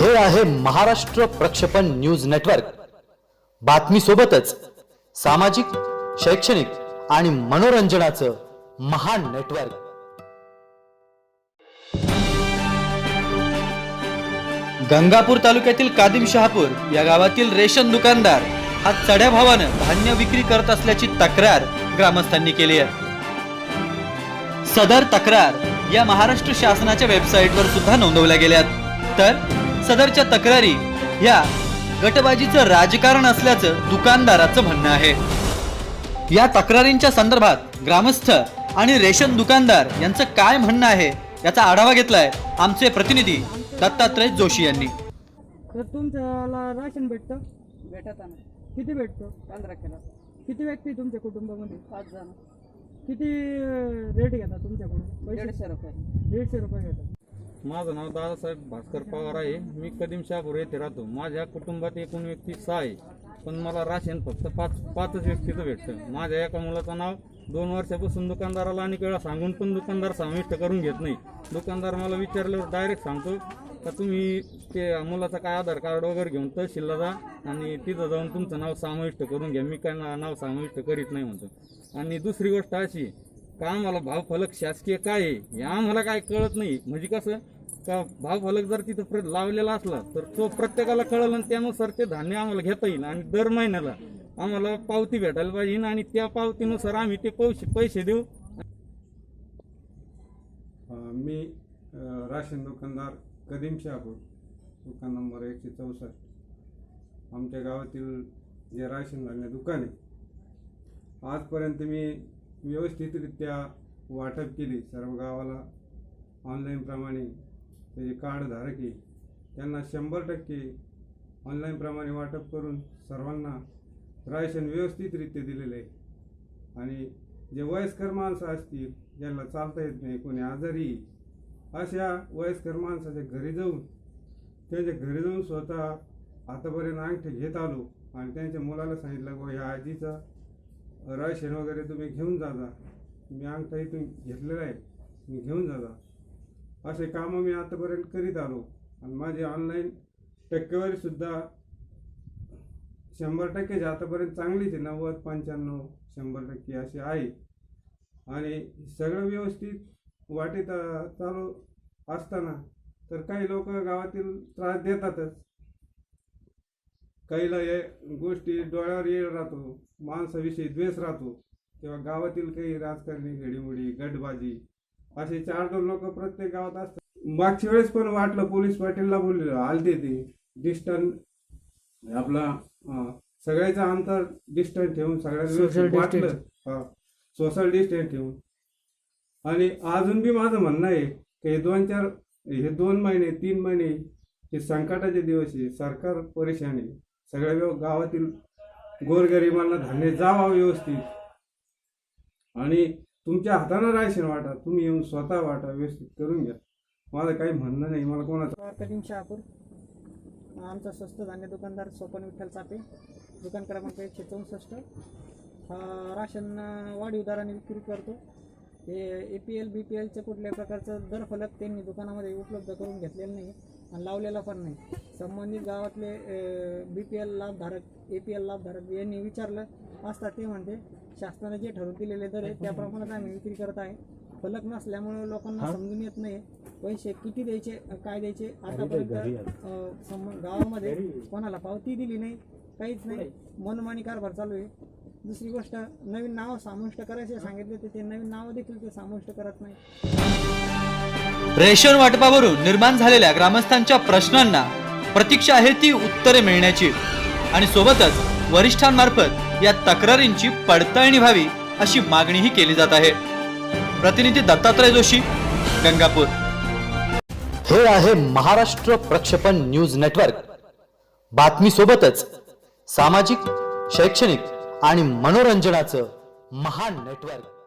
हे आहे महाराष्ट्र प्रक्षेपण न्यूज नेटवर्क. बातमी सोबतच सामाजिक शैक्षणिक आणि मनोरंजनाचं महान नेटवर्क. गंगापूर तालुक्यातील कादिम शहापूर या गावातील रेशन दुकानदार हा चढ्या भावानं धान्य विक्री करत असल्याची तक्रार ग्रामस्थांनी केली आहे. सदर तक्रार या महाराष्ट्र शासनाच्या वेबसाईटवर सुद्धा नोंदवल्या गेल्यात. तर सदरच्या तक्रारी या गटबाजीचं राजकारण असल्याचं दुकानदाराचं म्हणणं आहे. या तक्रारींच्या संदर्भात ग्रामस्थ आणि रेशन दुकानदार यांचं काय म्हणणं आहे याचा आढावा घेतलाय आमचे प्रतिनिधी दत्तात्रय जोशी यांनी. तर तुमच्याला राशन भेटतं? भेटत ना किती भेटतं? पंधरा किलो. किती व्यक्ती तुमच्या कुटुंबामध्ये? पाच जण. किती रेट घेतात तुमच्याकडून? दीडशे रुपये. दीडशे रुपये घेतात माझं नाव दादासाहेब भास्कर पवार आहे. मी कदीम शाहपूर येथे राहतो. माझ्या कुटुंबात एकूण व्यक्ती सहा आहे. पण मला राशन फक्त पाच पाचच व्यक्तीचं भेटतं. माझ्या एका मुलाचं नाव दोन वर्षापासून दुकानदाराला अनेक वेळा सांगून पण दुकानदार समाविष्ट करून घेत नाही. दुकानदार मला विचारल्यावर डायरेक्ट सांगतो का तुम्ही ते मुलाचं काय आधार कार्ड वगैरे घेऊन तहसीलला जा आणि तिथं जाऊन तुमचं नाव समाविष्ट करून घ्या. मी काय ना- नाव समाविष्ट करीत नाही म्हणतो. आणि दुसरी गोष्ट अशी का आम्हाला भावफलक शासकीय काय आहे? हे आम्हाला काय कळत नाही. म्हणजे कसं? का भागफलक जर तिथं लावलेला असला तर तो प्रत्येकाला कळलं आणि त्यानुसार ते धान्य आम्हाला घेता येईल. आणि दर महिन्याला आम्हाला पावती भेटायला पाहिजे आणि त्या पावतीनुसार आम्ही ते पैसे पैसे देऊ. मी राशन दुकानदार कदीम शहापूर दुकान नंबर एकशे चौसष्ट. आमच्या गावातील जे राशन धान्य दुकान आहे आजपर्यंत मी व्यवस्थितरित्या वाटप केली. सर्व गावाला ऑनलाईनप्रमाणे त्याचे कार्डधारक आहे त्यांना शंभर टक्के ऑनलाईनप्रमाणे वाटप करून सर्वांना राशन व्यवस्थितरित्या दिलेलं आहे. आणि जे वयस्कर माणसं असतील ज्यांना चालता येत नाही कोणी आजारी अशा वयस्कर माणसाच्या घरी जाऊन त्यांच्या घरी जाऊन स्वतः आतापर्यंत अंगठे घेत आलो आणि त्यांच्या मुलाला सांगितलं गो ह्या आजीचा राशन वगैरे तुम्ही घेऊन जा मी अंगठा इथून घेतलेला आहे तुम्ही घेऊन जा. असे कामं मी आतापर्यंत करीत आलो. आणि माझी ऑनलाईन टक्केवारीसुद्धा शंभर टक्के आतापर्यंत चांगलीच आहे नव्वद पंच्याण्णव शंभर टक्के अशी आहे. आणि सगळं व्यवस्थित वाटेत चालू असताना तर काही लोक गावातील त्रास देतातच. काहीला हे गोष्टी डोळ्यावर येळ राहतो माणसाविषयी द्वेष राहतो. किंवा गावातील काही राजकारणी घडीमोडी गटबाजी असे चार दोन लोक प्रत्येक गावात असतात. मागच्या वेळेस पण वाटलं पोलीस पाटीलला बोललेलं आलते ते. डिस्टन्स आपला सगळ्याचं अंतर डिस्टन्स ठेवून सगळ्या Social वाटलं. हा सोशल डिस्टन्स ठेवून. आणि अजून बी माझं म्हणणं आहे की हे दोन चार हे दोन महिने तीन महिने हे संकटाचे दिवस आहे. सरकार परेशान आहे. सगळ्या गावातील गोरगरिबांना धान्य जावा व्यवस्थित. आणि तुमच्या हातानं राशन वाटा तुम्ही येऊन स्वतः वाटा व्यवस्थित करून घ्या. माझं काही म्हणणं नाही मला कोणाचं कटिंग शहापूर. आमचा स्वस्त धान्य दुकानदार सोपन विठ्ठल चापे. दुकान क्रमांक एकशे चौसष्ट. राशन वाढीव दराने विक्री करतो. हे A P L B P एलचं कुठल्याही प्रकारचं दरफलक त्यांनी दुकानामध्ये उपलब्ध करून घेतलेलं नाही आणि लावलेला पण नाही. संबंधित गावातले बी पी एल लाभधारक ए पी एल लाभधारक यांनी विचारलं असता ते म्हणते. शासनाने जे ठरवून दिलेले दर आहे त्याप्रमाणे आम्ही विक्री करत आहे. फलक नसल्यामुळे लोकांना समजून येत नाही. पैसे किती द्यायचे काय द्यायचे? आतापर्यंत गावामध्ये कोणाला पावती दिली नाही काहीच नाही. मनमानी कारभार चालू आहे. दुसरी गोष्ट नवीन नाव समाविष्ट करायचे सांगितले तर ते नवीन नावं देखील ते समाविष्ट करत नाही. रेशन वाटपावरून निर्माण झालेल्या ग्रामस्थांच्या प्रश्नांना प्रतीक्षा आहे ती उत्तरे मिळण्याची. आणि सोबतच वरिष्ठांमार्फत या तक्रारींची पडताळणी व्हावी अशी मागणीही केली जात आहे. प्रतिनिधी दत्तात्रय जोशी गंगापूर. हे आहे महाराष्ट्र प्रक्षेपण न्यूज नेटवर्क. बातमी सोबतच सामाजिक शैक्षणिक आणि मनोरंजनाचं महान नेटवर्क.